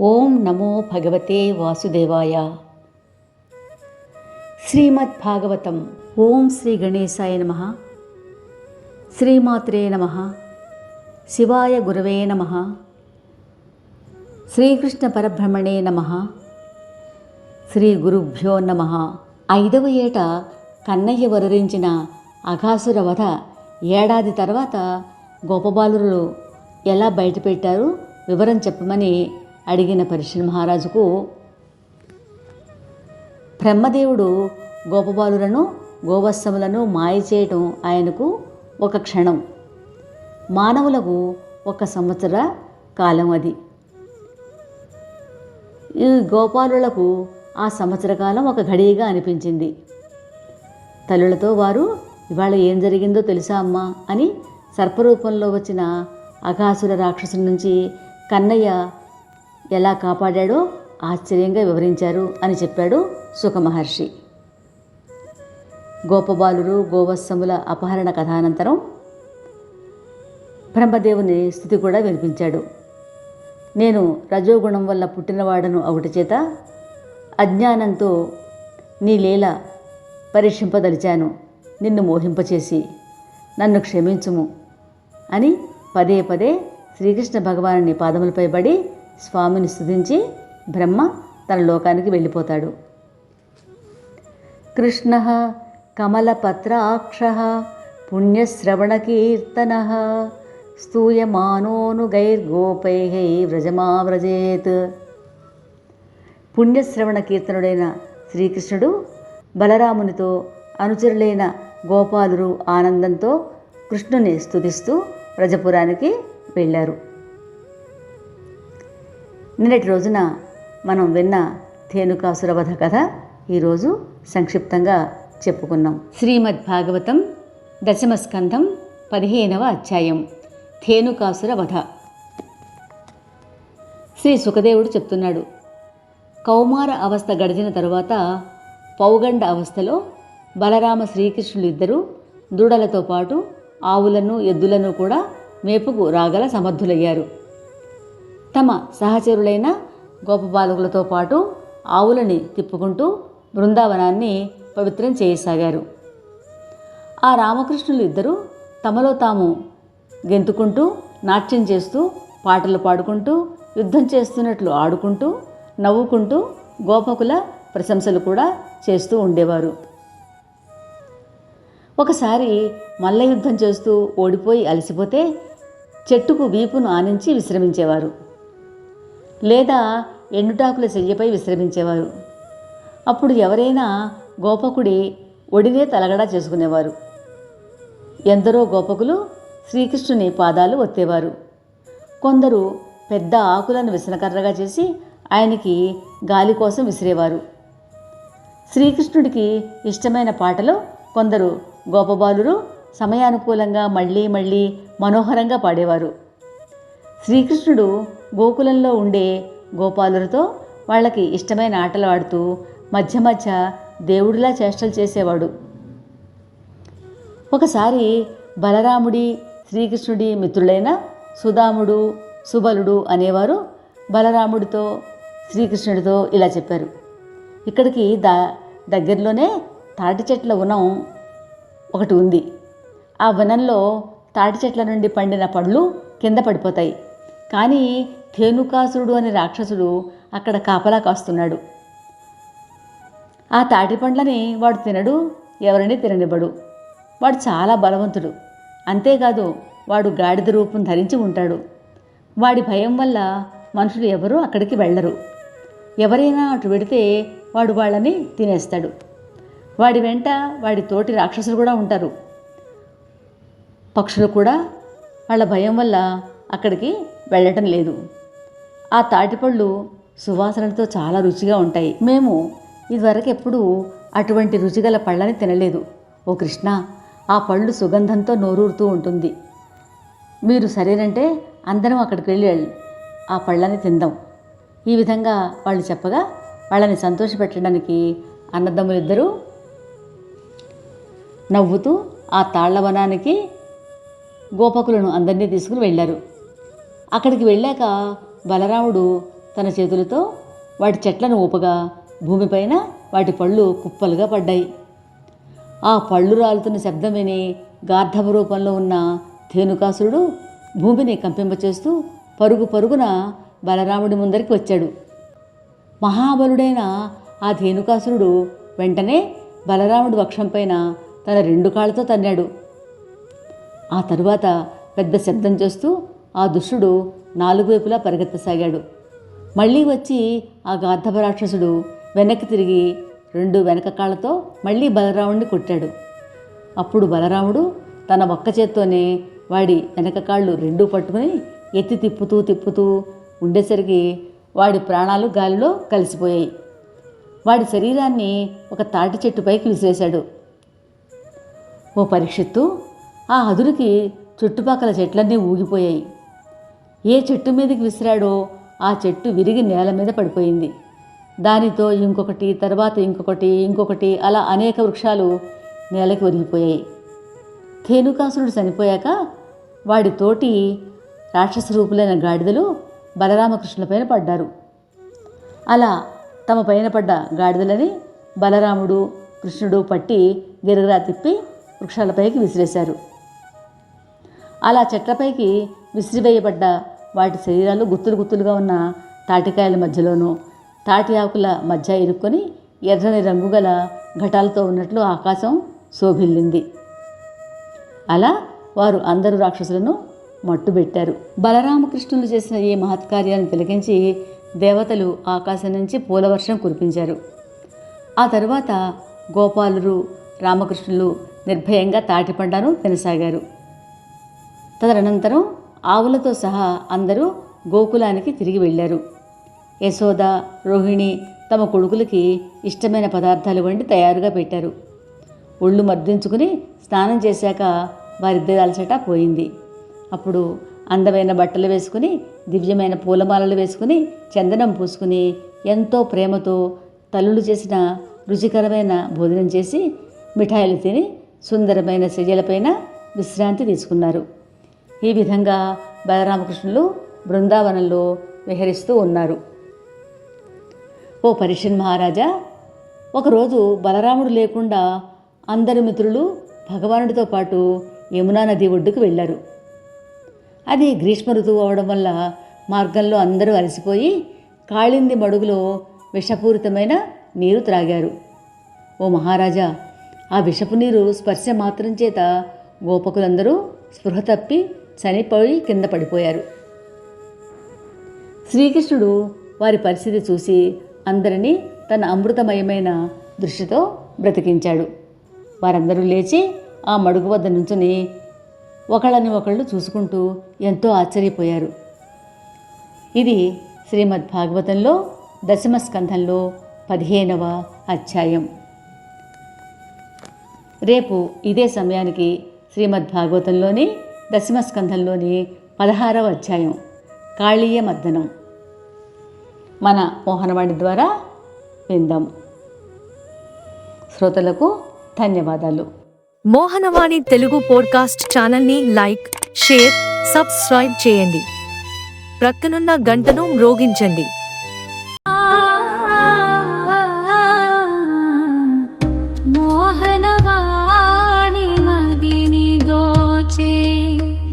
ఓం నమో భగవతే వాసుదేవాయ. శ్రీమద్ భాగవతం ఓం శ్రీ గణేశాయ నమ. శ్రీమాత్రే నమ. శివాయ గురవే నమ. శ్రీకృష్ణ పరబ్రహ్మణే నమ. శ్రీ గురుభ్యో నమ. ఐదవ ఏట కన్నయ్య వరరించిన అఘాసుర వధ ఏడాది తర్వాత గోపబాలురులు ఎలా బయటపెట్టారు వివరం చెప్పమని అడిగిన పరిశ్రమ మహారాజుకు బ్రహ్మదేవుడు గోపబాలులను గోవత్సములను మాయ చేయటం ఆయనకు ఒక క్షణం. మానవులకు ఒక సంవత్సర కాలం అది. ఈ గోపాలులకు ఆ సంవత్సర కాలం ఒక ఘడియగా అనిపించింది. తల్లులతో వారు ఇవాళ ఏం జరిగిందో తెలుసా అమ్మా అని సర్పరూపంలో వచ్చిన అఘాసుర రాక్షసు నుంచి కన్నయ్య ఎలా కాపాడాడో ఆశ్చర్యంగా వివరించారు అని చెప్పాడు సుఖమహర్షి. గోపబాలురు గోవత్సముల అపహరణ కథానంతరం బ్రహ్మదేవుని స్థితి కూడా వినిపించాడు. నేను రజోగుణం వల్ల పుట్టినవాడను ఒకటి చేత అజ్ఞానంతో నీ లీల పరీక్షింపదలిచాను. నిన్ను మోహింపచేసి నన్ను క్షమించుము అని పదే పదే శ్రీకృష్ణ భగవానుని పాదములపై పడి స్వామిని స్థుతించి బ్రహ్మ తన లోకానికి వెళ్ళిపోతాడు. కృష్ణ కమలపత్రాక్ష పుణ్యశ్రవణకీర్తన స్తూయమానోనుగైర్గోపై వ్రజమావ్రజేత్. పుణ్యశ్రవణ కీర్తనుడైన శ్రీకృష్ణుడు బలరామునితో అనుచరులైన గోపాలురు ఆనందంతో కృష్ణుని స్థుతిస్తూ వ్రజపురానికి వెళ్ళారు. నిన్నటి రోజున మనం విన్న తేనుకాసురవధ కథ ఈరోజు సంక్షిప్తంగా చెప్పుకున్నాం. శ్రీమద్ భాగవతం దశమ స్కంధం పదిహేనవ అధ్యాయం. ధేనుకాసుర వధ. శ్రీ సుఖదేవుడు చెప్తున్నాడు కౌమార అవస్థ గడిచిన తరువాత పౌగండ అవస్థలో బలరామ శ్రీకృష్ణులు ఇద్దరూ దూడలతో పాటు ఆవులను ఎద్దులను కూడా మేపుకు రాగల సమర్థులయ్యారు. తమ సహచరులైన గోపబాలకులతో పాటు ఆవులని తిప్పుకుంటూ బృందావనాన్ని పవిత్రం చేయసాగారు. ఆ రామకృష్ణులు ఇద్దరూ తమలో తాము గెంతుకుంటూ నాట్యం చేస్తూ పాటలు పాడుకుంటూ యుద్ధం చేస్తున్నట్లు ఆడుకుంటూ నవ్వుకుంటూ గోపకుల ప్రశంసలు కూడా చేస్తూ ఉండేవారు. ఒకసారి మల్ల యుద్ధం చేస్తూ ఓడిపోయి అలసిపోతే చెట్టుకు వీపును ఆనించి విశ్రమించేవారు. లేదా ఎండుటాకుల చెయ్యపై విశ్రమించేవారు. అప్పుడు ఎవరైనా గోపకుడి ఒడినే తలగడా చేసుకునేవారు. ఎందరో గోపకులు శ్రీకృష్ణుని పాదాలు ఒత్తేవారు. కొందరు పెద్ద ఆకులను విసనకర్రగా చేసి ఆయనకి గాలి కోసం విసిరేవారు. శ్రీకృష్ణుడికి ఇష్టమైన పాటలో కొందరు గోపబాలురు సమయానుకూలంగా మళ్ళీ మళ్ళీ మనోహరంగా పాడేవారు. శ్రీకృష్ణుడు గోకులంలో ఉండే గోపాలులతో వాళ్ళకి ఇష్టమైన ఆటలు ఆడుతూ మధ్య మధ్య దేవుడిలా చేష్టలు చేసేవాడు. ఒకసారి బలరాముడి శ్రీకృష్ణుడి మిత్రులైన సుదాముడు సుబలుడు అనేవారు బలరాముడితో శ్రీకృష్ణుడితో ఇలా చెప్పారు. ఇక్కడికి దా దగ్గరలోనే తాటి చెట్ల వనం ఒకటి ఉంది. ఆ వనంలో తాటి చెట్ల నుండి పండిన పళ్ళు కింద పడిపోతాయి. కానీ ధేనుకాసురుడు అనే రాక్షసుడు అక్కడ కాపలా కాస్తున్నాడు. ఆ తాటి పండ్లని వాడు తినడు ఎవరిని తిననివ్వడు. వాడు చాలా బలవంతుడు. అంతేకాదు వాడు గాడిద రూపం ధరించి ఉంటాడు. వాడి భయం వల్ల మనుషులు ఎవరూ అక్కడికి వెళ్ళరు. ఎవరైనా అటు వెడితే వాడు వాళ్ళని తినేస్తాడు. వాడి వెంట వాడి తోటి రాక్షసులు కూడా ఉంటారు. పక్షులు కూడా వాళ్ళ భయం వల్ల అక్కడికి వెళ్ళటం లేదు. ఆ తాటిపళ్ళు సువాసనలతో చాలా రుచిగా ఉంటాయి. మేము ఇదివరకు ఎప్పుడూ అటువంటి రుచిగల పళ్ళని తినలేదు. ఓ కృష్ణ ఆ పళ్ళు సుగంధంతో నోరూరుతూ ఉంటుంది. మీరు సరేనంటే అందరం అక్కడికి వెళ్ళి ఆ పళ్ళని తిందాం. ఈ విధంగా వాళ్ళు చెప్పగా వాళ్ళని సంతోషపెట్టడానికి అన్నదమ్ములిద్దరూ నవ్వుతూ ఆ తాళ్ళవనానికి గోపకులను అందరినీ తీసుకుని వెళ్ళారు. అక్కడికి వెళ్ళాక బలరాముడు తన చేతులతో వాటి చెట్లను ఊపగా భూమిపైన వాటి పళ్ళు కుప్పలుగా పడ్డాయి. ఆ పళ్ళు రాలుతున్న శబ్దం విని గార్ధవ రూపంలో ఉన్న ధేనుకాసురుడు భూమిని కంపింపచేస్తూ పరుగు పరుగున బలరాముడి ముందరికి వచ్చాడు. మహాబలుడైన ఆ ధేనుకాసురుడు వెంటనే బలరాముడి వక్షంపైన తన రెండు కాళ్ళతో తన్నాడు. ఆ తరువాత పెద్ద శబ్దం చేస్తూ ఆ దుష్టుడు నాలుగు వైపులా పరిగెత్తసాగాడు. మళ్ళీ వచ్చి ఆ గార్ధభ రాక్షసుడు వెనక్కి తిరిగి రెండు వెనక కాళ్ళతో మళ్ళీ బలరాముడిని కొట్టాడు. అప్పుడు బలరాముడు తన ఒక్క చేత్తోనే వాడి వెనక కాళ్ళు రెండూ పట్టుకుని ఎత్తి తిప్పుతూ తిప్పుతూ ఉండేసరికి వాడి ప్రాణాలు గాలిలో కలిసిపోయాయి. వాడి శరీరాన్ని ఒక తాటి చెట్టుపైకి విసిరేశాడు. ఓ పరీక్షిత్తు ఆ అదురికి చుట్టుపక్కల చెట్లన్నీ ఊగిపోయాయి. ఏ చెట్టు మీదకి విసిరాడో ఆ చెట్టు విరిగి నేల మీద పడిపోయింది. దానితో ఇంకొకటి తర్వాత ఇంకొకటి ఇంకొకటి అలా అనేక వృక్షాలు నేలకి ఒరిగిపోయాయి ధేనుకాసురుడు చనిపోయాక వాడి తోటి రాక్షస రూపులైన గాడిదలు బలరామకృష్ణులపైన పడ్డారు. అలా తమ పైన పడ్డ గాడిదలని బలరాముడు కృష్ణుడు పట్టి గిరగిరా తిప్పి వృక్షాలపైకి విసిరేశారు. అలా చెట్లపైకి విసిరివేయబడ్డ వాటి శరీరాలు గుత్తులు గుత్తులుగా ఉన్న తాటికాయల మధ్యలోనూ తాటి ఆకుల మధ్య ఇరుక్కొని ఎర్రని రంగు గల ఘటాలతో ఉన్నట్లు ఆకాశం శోభిల్లింది. అలా వారు అందరు రాక్షసులను మట్టుబెట్టారు. బలరామకృష్ణులు చేసిన ఈ మహత్కార్యాన్ని తిలకించి దేవతలు ఆకాశం నుంచి పూలవర్షం కురిపించారు. ఆ తరువాత గోపాలురు రామకృష్ణులు నిర్భయంగా తాటిపండాను తినసాగారు తదనంతరం ఆవులతో సహా అందరూ గోకులానికి తిరిగి వెళ్ళారు. యశోద రోహిణి తమ కొడుకులకి ఇష్టమైన పదార్థాలు వండి తయారుగా పెట్టారు. ఒళ్ళు మర్దించుకుని స్నానం చేశాక వారిద్దరి అలసట పోయింది. అప్పుడు అందమైన బట్టలు వేసుకుని దివ్యమైన పూలమాలలు వేసుకుని చందనం పూసుకుని ఎంతో ప్రేమతో తల్లులు చేసిన రుచికరమైన భోజనం చేసి మిఠాయిలు తిని సుందరమైన శయ్యలపైన విశ్రాంతి తీసుకున్నారు. ఈ విధంగా బలరామకృష్ణులు బృందావనంలో విహరిస్తూ ఉన్నారు. ఓ పరిషన్ మహారాజా ఒకరోజు బలరాముడు లేకుండా అందరు మిత్రులు భగవానుడితో పాటు యమునా నది ఒడ్డుకు వెళ్ళారు. అది గ్రీష్మ ఋతువు అవడం వల్ల మార్గంలో అందరూ అలసిపోయి కాళింది మడుగులో విషపూరితమైన నీరు త్రాగారు. ఓ మహారాజా ఆ విషపు నీరు స్పర్శ మాత్రం చేత గోపకులందరూ స్పృహ తప్పి చనిపోయి కింద పడిపోయారు. శ్రీకృష్ణుడు వారి పరిస్థితి చూసి అందరినీ తన అమృతమయమైన దృష్టితో బ్రతికించాడు. వారందరూ లేచి ఆ మడుగు వద్ద నుంచుని ఒకళ్ళని ఒకళ్ళు చూసుకుంటూ ఎంతో ఆశ్చర్యపోయారు. ఇది శ్రీమద్ భాగవతంలో దశమ స్కంధంలో పదిహేనవ అధ్యాయం. రేపు ఇదే సమయానికి శ్రీమద్ భాగవతంలోని దశమస్కంధంలోని పదహారవ అధ్యాయం కాళీయ మర్దనం. మన మోహనవాణి ద్వారా విందాం. శ్రోతలకు ధన్యవాదాలు. మోహనవాణి తెలుగు పోడ్కాస్ట్ ఛానల్ని లైక్ షేర్ సబ్స్క్రైబ్ చేయండి. ప్రక్కనున్న గంటను మ్రోగించండి.